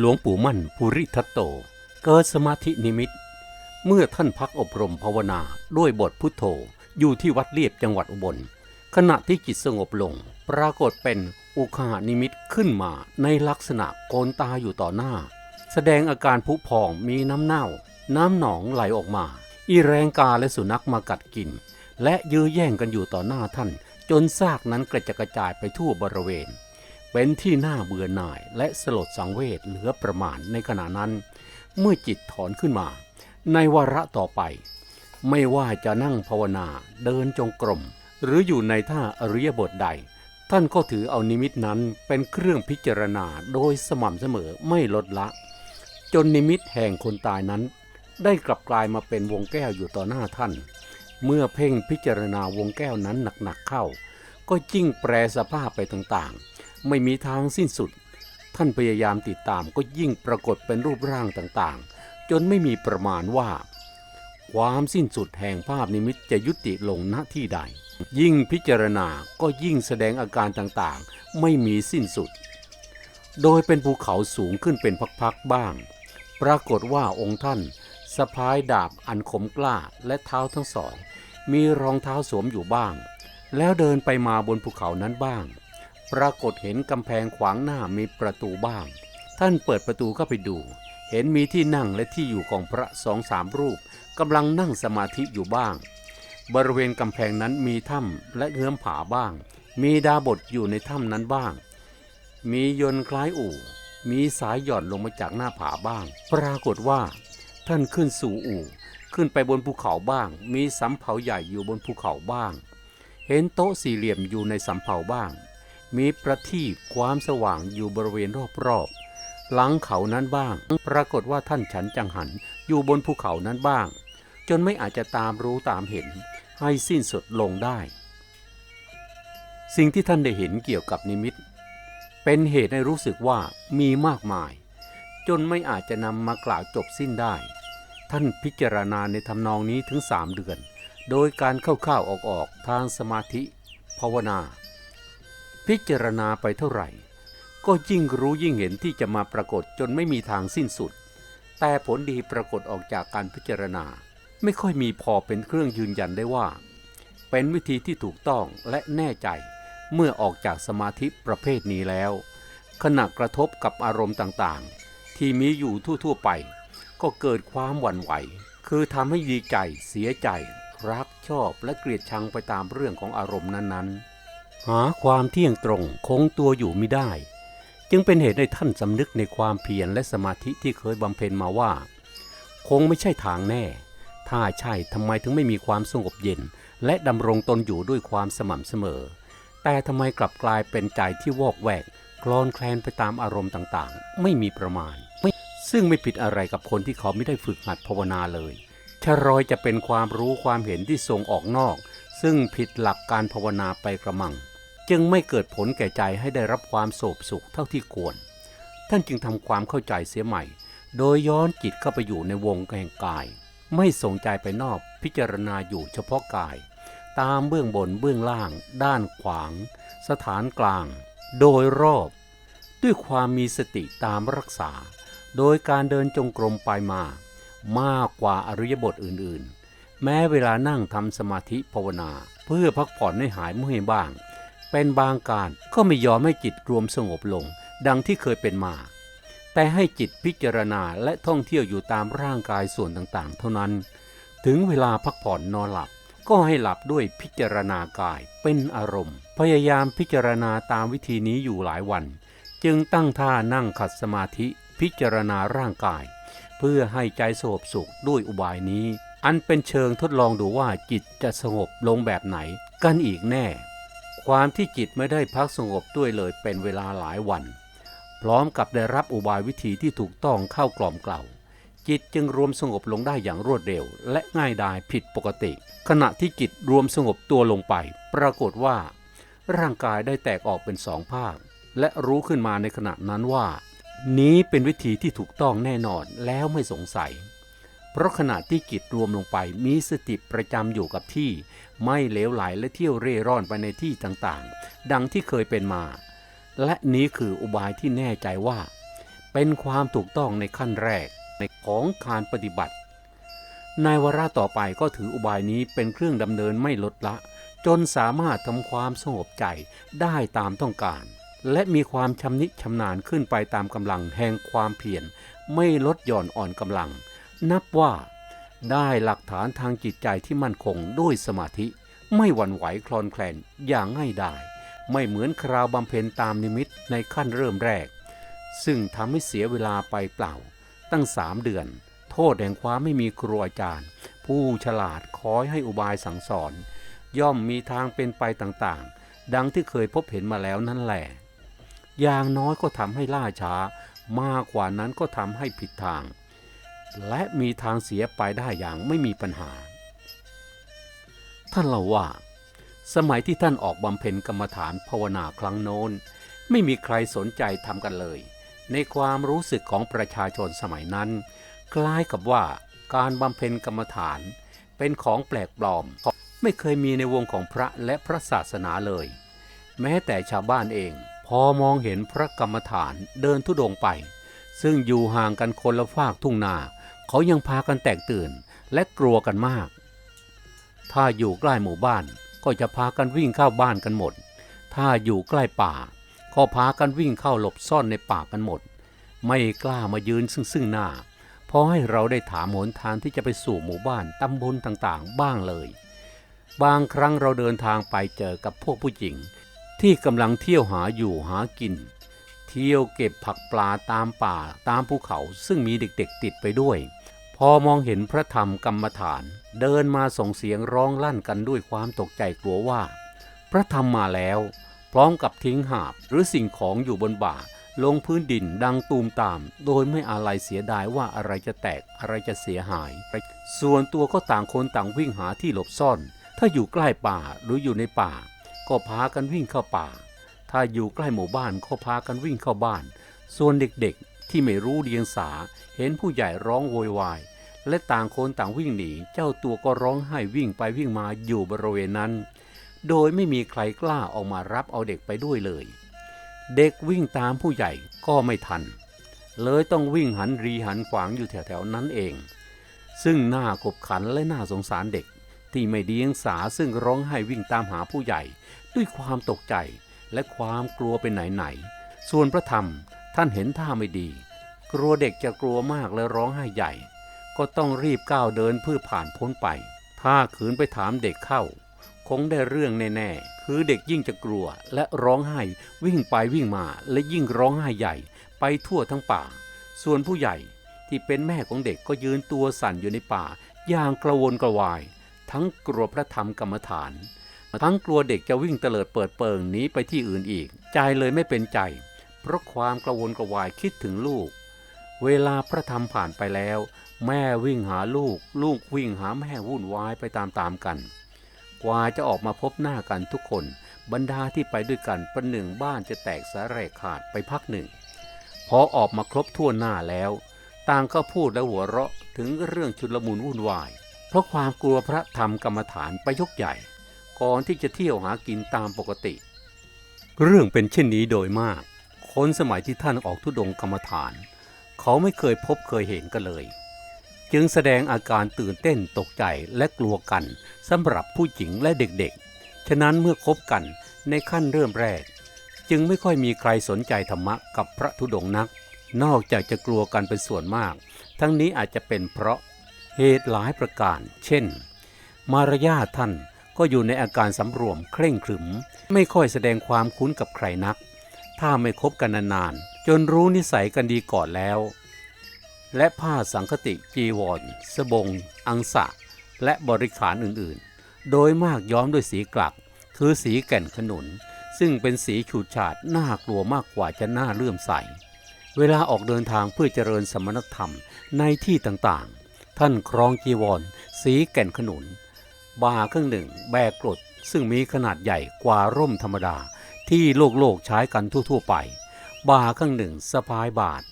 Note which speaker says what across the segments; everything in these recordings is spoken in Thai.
Speaker 1: หลวงปู่มั่นภูริทัตโต เกิดสมาธินิมิต เมื่อท่านพักอบรมภาวนาด้วยบทพุทโธอยู่ที่วัดเลียบจังหวัดอุบล ขณะที่จิตสงบลง ปรากฏเป็นอุคหานิมิตขึ้นมาในลักษณะโกนตาอยู่ต่อหน้า แสดงอาการผุพองมีน้ำเน่า น้ำหนองไหลออกมา อีแรงกาและสุนัขมากัดกิน และยื้อแย่งกันอยู่ต่อหน้าท่าน จนซากนั้นกระจดกระจายไปทั่วบริเวณ เป็นที่น่าเบื่อหน่ายและสลดสังเวชเหลือประมาณในขณะนั้น เมื่อจิตถอนขึ้นมา ในวาระต่อไป ไม่ว่าจะนั่งภาวนาเดินจงกรม หรืออยู่ในท่าอริยบทใด ท่านก็ถือเอานิมิตนั้นเป็นเครื่องพิจารณาโดยสม่ำเสมอไม่ลดละ จนนิมิตแห่งคนตายนั้น ได้กลับกลายมาเป็นวงแก้วอยู่ต่อหน้าท่าน เมื่อเพ่งพิจารณาวงแก้วนั้นหนักๆเข้า ก็ยิ่งแปรสภาพไปต่างๆ ไม่มีทางสิ้นสุด ท่านพยายามติดตามก็ยิ่งปรากฏเป็นรูปร่างต่างๆ จนไม่มีประมาณว่า ความสิ้นสุดแห่งภาพนิมิตจะยุติลงณที่ใด ยิ่งพิจารณาก็ยิ่งแสดงอาการต่างๆ ไม่มีสิ้นสุด โดยเป็นภูเขาสูงขึ้นเป็นพักๆบ้าง ปรากฏว่าองค์ท่านสะพายดาบอันคมกล้าและเท้าทั้งสอง มีรองเท้าสวมอยู่บ้าง แล้วเดินไปมาบนภูเขานั้นบ้าง ปรากฏเห็นกำแพงขวางหน้ามีประตูบ้างท่านเปิดประตูเข้าไปดู เห็นมีที่นั่งและที่อยู่ของพระสองสามรูปกำลังนั่งสมาธิอยู่บ้าง บริเวณกำแพงนั้นมีถ้ำและเงื้อมผาบ้าง มีดาบทอยู่ในถ้ำนั้นบ้าง มียนต์คล้ายอู่ มีสายหย่อนลงมาจากหน้าผาบ้าง ปรากฏว่า ท่านขึ้นสู่อู่ ขึ้นไปบนภูเขาบ้าง มีสำเภาใหญ่อยู่บนภูเขาบ้าง เห็นโต๊ะสี่เหลี่ยมอยู่ในสำเภาบ้าง มีประทีปความสว่างอยู่บริเวณรอบๆหลังเขานั้นบ้าง ปรากฏว่าท่านฉันจังหันอยู่บนภูเขานั้นบ้าง จนไม่อาจจะตามรู้ตามเห็น ให้สิ้นสุดลงได้ สิ่งที่ท่านได้เห็นเกี่ยวกับนิมิต เป็นเหตุให้รู้สึกว่ามีมากมาย จนไม่อาจจะนำมากล่าวจบสิ้นได้ ท่านพิจารณาในทำนองนี้ถึงสามเดือน โดยการเข้าๆออกๆทางสมาธิ ภาวนา พิจารณาไปเท่าไหร่ ก็ยิ่งรู้ยิ่งเห็นที่จะมาปรากฏจนไม่มีทางสิ้นสุด แต่ผลดีปรากฏออกจากการพิจารณา ไม่ค่อยมีพอเป็นเครื่องยืนยันได้ว่า เป็นวิธีที่ถูกต้องและแน่ใจเมื่อออกจากสมาธิประเภทนี้แล้ว ขณะกระทบกับอารมณ์ต่างๆ ที่มีอยู่ทั่วๆไป ก็เกิดความหวั่นไหว คือทำให้ดีใจ เสียใจ รักชอบและเกลียดชังไปตามเรื่องของอารมณ์นั้นๆ หาความเที่ยงตรงคงตัวอยู่ไม่ได้ จึงเป็นเหตุให้ท่านสำนึกในความเพียรและสมาธิที่เคยบำเพ็ญมาว่า คงไม่ใช่ทางแน่ ถ้าใช่ทำไมถึงไม่มีความสงบเย็น และดำรงตนอยู่ด้วยความสม่ำเสมอ แต่ทำไมกลับกลายเป็นใจที่วอกแวกคลอนแคลนไปตามอารมณ์ต่างๆ ไม่มีประมาณมซึ่งไม่ผิดอะไรกับคนที่เขาไม่ได้ฝึกหัดภาวนาเลยชะรอยจะเป็นความรู้ความเห็นที่ส่งออกนอก ซึ่งผิดหลักการภาวนาไปกระมัง จึงไม่เกิดผลแก่ใจให้ได้รับความโศกสุขเท่าที่ควร ท่านจึงทำความเข้าใจเสียใหม่ โดยย้อนจิตเข้าไปอยู่ในวงแห่งกาย ไม่ส่งใจไปนอกพิจารณาอยู่เฉพาะกาย ตามเบื้องบนเบื้องล่าง ด้านขวาง สถานกลาง โดยรอบ ด้วยความมีสติตามรักษา โดยการเดินจงกรมไปมา มากกว่าอริยบทอื่นๆ แม้เวลานั่งทำสมาธิภาวนา เพื่อพักผ่อนให้หายเมื่อยบ้าง เป็นบางการก็ไม่ยอมให้จิตรวมสงบลง ดังที่เคยเป็นมา แต่ให้จิตพิจารณาและท่องเที่ยวอยู่ตามร่างกายส่วนต่างๆ เท่านั้น ถึงเวลาพักผ่อนนอนหลับก็ให้หลับด้วยพิจารณากายเป็นอารมณ์ พยายามพิจารณาตามวิธีนี้อยู่หลายวัน จึงตั้งท่านั่งขัดสมาธิพิจารณาร่างกาย เพื่อให้ใจสงบสุขด้วยอุบายนี้ อันเป็นเชิงทดลองดูว่าจิตจะสงบลงแบบไหนกันอีกแน่ ความที่จิตไม่ได้พักสงบด้วยเลยเป็นเวลาหลายวัน พร้อมกับได้รับอุบายวิธีที่ถูกต้องเข้ากล่อมเกล่าจิตจึงรวมสงบลงได้อย่างรวดเร็ว และง่ายดายผิดปกติ ขณะที่จิตรวมสงบตัวลงไป ปรากฏว่า ร่างกายได้แตกออกเป็นสองภาค และรู้ขึ้นมาในขณะนั้นว่า นี้เป็นวิธีที่ถูกต้องแน่นอนแล้วไม่สงสัย เพราะขณะที่จิตรวมลงไปมีสติประจำอยู่กับที่ ไม่เลวไหลและเที่ยวเร่ร่อนไปในที่ต่างๆ ดังที่เคยเป็นมา และนี้คืออุบายที่แน่ใจว่าเเป็นความถูกต้องในขั้นแรกในของการปฏิบัติในวาระต่อไปก็ถืออุบายนี้เป็นเครื่องดำเนินไม่ลดละ จนสามารถทำความสงบใจได้ตามต้องการ และมีความชำนิชำนาญขึ้นไปตามกำลังแห่งความเพียรไม่ลดหย่อนอ่อนกำลัง นับว่าได้หลักฐานทางจิตใจที่มั่นคงด้วยสมาธิ ไม่หวั่นไหวคลอนแคลนอย่างง่ายดายไม่เหมือนคราวบำเพ็ญตามนิมิตในขั้นเริ่มแรก ซึ่งทำให้เสียเวลาไปเปล่า ตั้งสามเดือน โทษแห่งความไม่มีครูอาจารย์ ผู้ฉลาดคอยให้อุบายสั่งสอน ย่อมมีทางเป็นไปต่างๆ ดังที่เคยพบเห็นมาแล้วนั่นแหละ อย่างน้อยก็ทำให้ล่าช้ามากกว่านั้นก็ทำให้ผิดทาง และมีทางเสียไปได้อย่างไม่มีปัญหา ท่านเล่าว่า สมัยที่ท่านออกบำเพ็ญกรรมฐานภาวนาครั้งโน้น ไม่มีใครสนใจทำกันเลย ในความรู้สึกของประชาชนสมัยนั้น คล้ายกับว่าการบำเพ็ญกรรมฐานเป็นของแปลกปลอม ไม่เคยมีในวงของพระและพระศาสนาเลย แม้แต่ชาวบ้านเอง พอมองเห็นพระกรรมฐานเดินทุดงไป ซึ่งอยู่ห่างกันคนละฝากทุ่งนา เขายังพากันแตกตื่นและกลัวกันมาก ถ้าอยู่ใกล้หมู่บ้านก็จะพากันวิ่งเข้าบ้านกันหมด ถ้าอยู่ใกล้ป่า ก็พากันวิ่งเข้าหลบซ่อนในป่ากันหมด ไม่กล้ามายืนซึ่งซึ่งหน้า เพราะให้เราได้ถามหนทางที่จะไปสู่หมู่บ้านตำบลต่างๆ บ้างเลย บางครั้งเราเดินทางไปเจอกับพวกผู้หญิง ที่กำลังเที่ยวหาอยู่หากิน เที่ยวเก็บผักปลาตามป่าตามภูเขาซึ่งมีเด็กๆติดไปด้วย พอมองเห็นพระธรรมกรรมฐาน เดินมาส่งเสียงร้องลั่นกันด้วยความตกใจกลัวว่า พระธรรมมาแล้ว พร้อมกับทิ้งหาบหรือสิ่งของอยู่บนบ่า ลงพื้นดินดังตูมตาม โดยไม่อาลัยเสียดายว่าอะไรจะแตกอะไรจะเสียหาย ส่วนตัวก็ต่างคนต่างวิ่งหาที่หลบซ่อน ถ้าอยู่ใกล้ป่าหรืออยู่ในป่า ก็พากันวิ่งเข้าป่า ถ้าอยู่ใกล้หมู่บ้านก็พากันวิ่งเข้าบ้าน ส่วนเด็ก ที่ไม่รู้เดียงสา เห็นผู้ใหญ่ร้องโวยวาย และต่างคนต่างวิ่งหนี เจ้าตัวก็ร้องไห้วิ่งไปวิ่งมาอยู่บริเวณนั้น โดยไม่มีใครกล้าออกมารับเอาเด็กไปด้วยเลย เด็กวิ่งตามผู้ใหญ่ก็ไม่ทัน เลยต้องวิ่งหันรีหันขวางอยู่แถวๆนั้นเอง ซึ่งน่าขบขันและน่าสงสารเด็ก ที่ไม่เดียงสาซึ่งร้องไห้วิ่งตามหาผู้ใหญ่ ด้วยความตกใจและความกลัวเป็นไหนๆส่วนพระธรรม ท่านเห็นท่าไม่ดี กลัวเด็กจะกลัวมากและร้องไห้ใหญ่ ก็ต้องรีบก้าวเดินเพื่อผ่านพ้นไป ถ้าขืนไปถามเด็กเข้า คงได้เรื่องแน่ๆ คือเด็กยิ่งจะกลัวและร้องไห้วิ่งไปวิ่งมาและยิ่งร้องไห้ใหญ่ ไปทั่วทั้งป่า ส่วนผู้ใหญ่ที่เป็นแม่ของเด็กก็ยืนตัวสั่นอยู่ในป่า อย่างกระวนกระวาย ทั้งกลัวพระธรรมกรรมฐาน ทั้งกลัวเด็กจะวิ่งเตลิดเปิดเปิงหนีไปที่อื่นอีก ใจเลยไม่เป็นใจ ราะความกระวนกระวายคิดถึงลูก เวลาพระธรรมผ่านไปแล้ว แม่วิ่งหาลูก ลูกวิ่งหาแม่วุ่นวายไปตามๆกัน กว่าจะออกมาพบหน้ากันทุกคน บรรดาที่ไปด้วยกันประหนึ่งบ้านจะแตกสาแรกขาดไปพักหนึ่ง พอออกมาครบทั่วหน้าแล้ว ต่างก็พูดและหัวเราะถึงเรื่องชุลมุนวุ่นวาย เพราะความกลัวพระธรรมกรรมฐานไปยกใหญ่ ก่อนที่จะเที่ยวหากินตามปกติ เรื่องเป็นเช่นนี้โดยมาก คนสมัยที่ท่านออกทุดงกรรมฐาน เขาไม่เคยพบเคยเห็นกันเลย จึงแสดงอาการตื่นเต้นตกใจและกลัวกันสำหรับผู้หญิงและเด็กๆ ฉะนั้นเมื่อคบกันในขั้นเริ่มแรก จึงไม่ค่อยมีใครสนใจธรรมะกับพระธุดงนัก นอกจากจะกลัวกันเป็นส่วนมาก ทั้งนี้อาจจะเป็นเพราะเหตุหลายประการ เช่น มารยาทท่านก็อยู่ในอาการสำรวมเคร่งขรึม ไม่ค่อยแสดงความคุ้นกับใครนัก ถ้าไม่คบกันนานๆ จนรู้นิสัยกันดีก่อนแล้ว และผ้าสังคติจีวร สบง อังสะ และบริขารอื่นๆ โดยมากย้อมด้วยสีกลัก คือสีแก่นขนุน ซึ่งเป็นสีฉูดฉาดน่ากลัวมากกว่าจะน่าเลื่อมใส เวลาออกเดินทางเพื่อเจริญสมณธรรมในที่ต่างๆ ท่านครองจีวร สีแก่นขนุน บาเครื่องหนึ่ง แบกกรดซึ่งมีขนาดใหญ่กว่าร่มธรรมดา ที่โลกโลกใช้กันทั่วๆไป บ่าข้างหนึ่งสะพายบาท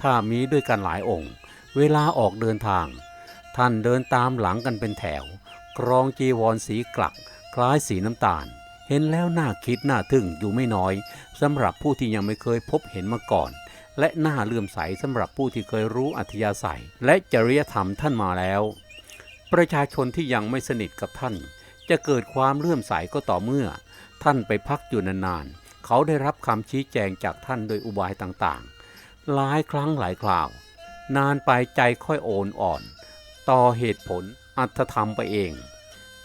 Speaker 1: ถ้ามีด้วยกันหลายองค์ เวลาออกเดินทาง ท่านเดินตามหลังกันเป็นแถวครองจีวรสีกลัก คล้ายสีน้ำตาล เห็นแล้วน่าคิดน่าทึ่งอยู่ไม่น้อยสำหรับผู้ที่ยังไม่เคยพบเห็นมาก่อน และน่าเลื่อมใสสำหรับผู้ที่เคยรู้อัธยาศัย และจริยธรรมท่านมาแล้ว ประชาชนที่ยังไม่สนิทกับท่าน จะเกิดความเลื่อมใสก็ต่อเมื่อ ท่านไปพักอยู่นานๆ เขาได้รับคำชี้แจงจากท่านโดยอุบายต่างๆ หลายครั้งหลายคราว นานไปใจค่อยโอนอ่อน ต่อเหตุผลอัตธรรมไปเอง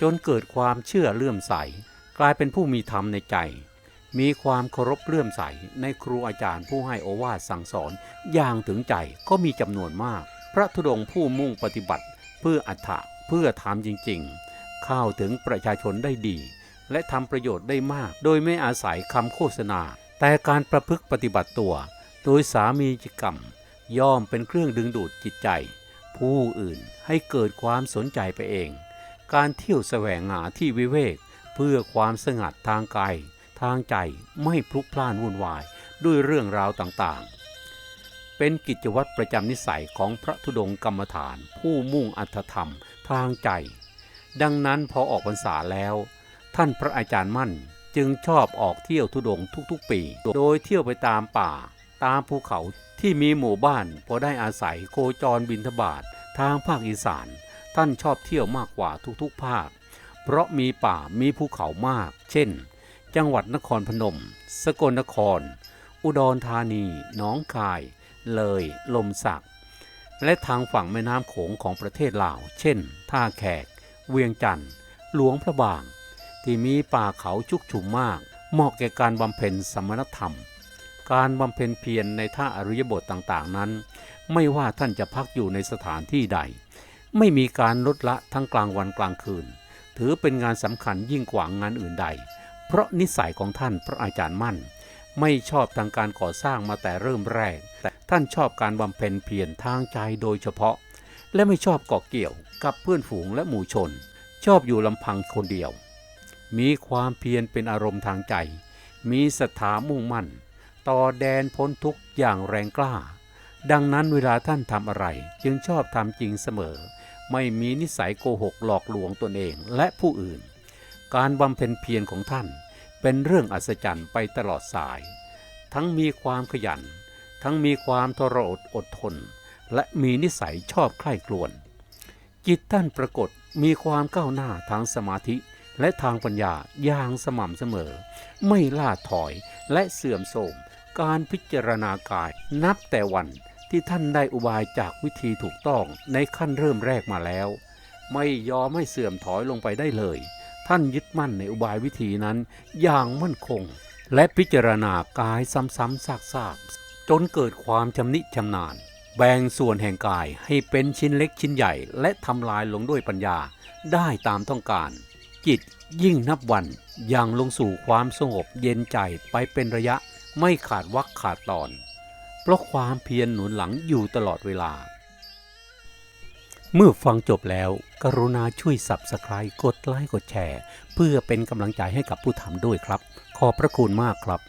Speaker 1: จนเกิดความเชื่อเลื่อมใส กลายเป็นผู้มีธรรมในใจ มีความเคารพเลื่อมใสในครูอาจารย์ผู้ให้โอวาทสั่งสอนอย่างถึงใจก็มีจำนวนมาก พระธุดงค์ผู้มุ่งปฏิบัติ เพื่ออัฏฐะเพื่อทำจริงๆ เข้าถึงประชาชนได้ดี และทำประโยชน์ได้มาก โดยไม่อาศัยคำโฆษณา แต่การประพฤติปฏิบัติตัว โดยสามีจิกรรม ย่อมเป็นเครื่องดึงดูดจิตใจ ผู้อื่นให้เกิดความสนใจไปเอง การเที่ยวแสวงหาที่วิเวก เพื่อความสงัดทางกายทางใจไม่พลุกพล่านวุ่นวายด้วยเรื่องราวต่างๆ เป็นกิจวัตรประจำนิสัยของพระธุดงค์กรรมฐาน ผู้มุ่งอัตธรรมทางใจ ดังนั้นพอออกพรรษาแล้ว ท่านพระอาจารย์มั่นจึงชอบออกเที่ยวธุดงทุกๆปี โดยเที่ยวไปตามป่า ตามภูเขาที่มีหมู่บ้าน พอได้อาศัยโคจรบินทบาททางภาคอีสาน ท่านชอบเที่ยวมากกว่าทุกๆภาค เพราะมีป่ามีภูเขามาก เช่น จังหวัดนครพนม สกลนคร อุดรธานีหนองคาย เลย ลมสัก และทางฝั่งแม่น้ำโขงของประเทศลาว เช่น ท่าแขก เวียงจันทร์หลวงพระบาง ที่มีป่าเขาชุกชุมมาก เหมาะแก่การบำเพ็ญสมณธรรม การบำเพ็ญเพียรในท่าอริยบทต่างๆนั้น ไม่ว่าท่านจะพักอยู่ในสถานที่ใด ไม่มีการลดละทั้งกลางวันกลางคืน ถือเป็นงานสำคัญยิ่งกว่างานอื่นใด เพราะนิสัยของท่านพระอาจารย์มั่น ไม่ชอบทางการก่อสร้างมาแต่เริ่มแรก แต่ท่านชอบการบำเพ็ญเพียรทางใจโดยเฉพาะ และไม่ชอบเกาะเกี่ยวกับเพื่อนฝูงและหมู่ชน ชอบอยู่ลำพังคนเดียว มีความเพียรเป็นอารมณ์ทางใจ มีศรัทธามุ่งมั่น ต่อแดนพ้นทุกข์อย่างแรงกล้า ดังนั้นเวลาท่านทำอะไร จึงชอบทำจริงเสมอ ไม่มีนิสัยโกหกหลอกลวงตนเองและผู้อื่น การบำเพ็ญเพียรของท่าน เป็นเรื่องอัศจรรย์ไปตลอดสาย ทั้งมีความขยัน ทั้งมีความทรอดอดทน และมีนิสัยชอบใคร่ครวญจิตท่านปรากฏมีความก้าวหน้าทางสมาธิ และทางปัญญาอย่างสม่ำเสมอ ไม่ล่าถอยและเสื่อมโทรมการพิจารณากายนับแต่วันที่ท่านได้อุบายจากวิธีถูกต้องในขั้นเริ่มแรกมาแล้ว ไม่ยอมให้เสื่อมถอยลงไปได้เลย ท่านยึดมั่นในอุบายวิธีนั้นอย่างมั่นคง และพิจารณากายซ้ำๆซากๆจนเกิดความชำนิชำนาญแบ่งส่วนแห่งกายให้เป็นชิ้นเล็กชิ้นใหญ่ และทำลายลงด้วยปัญญาได้ตามต้องการ จิตยิ่งนับวันยังลงสู่ความสงบเย็นใจไปเป็นระยะไม่ขาดวักขาดตอน เพราะความเพียรหนุนหลังอยู่ตลอดเวลา เมื่อฟังจบแล้ว กรุณาช่วยสับสไครกดไลค์กดแชร์ เพื่อเป็นกำลังใจให้กับผู้ทำด้วยครับ ขอบพระคุณมากครับ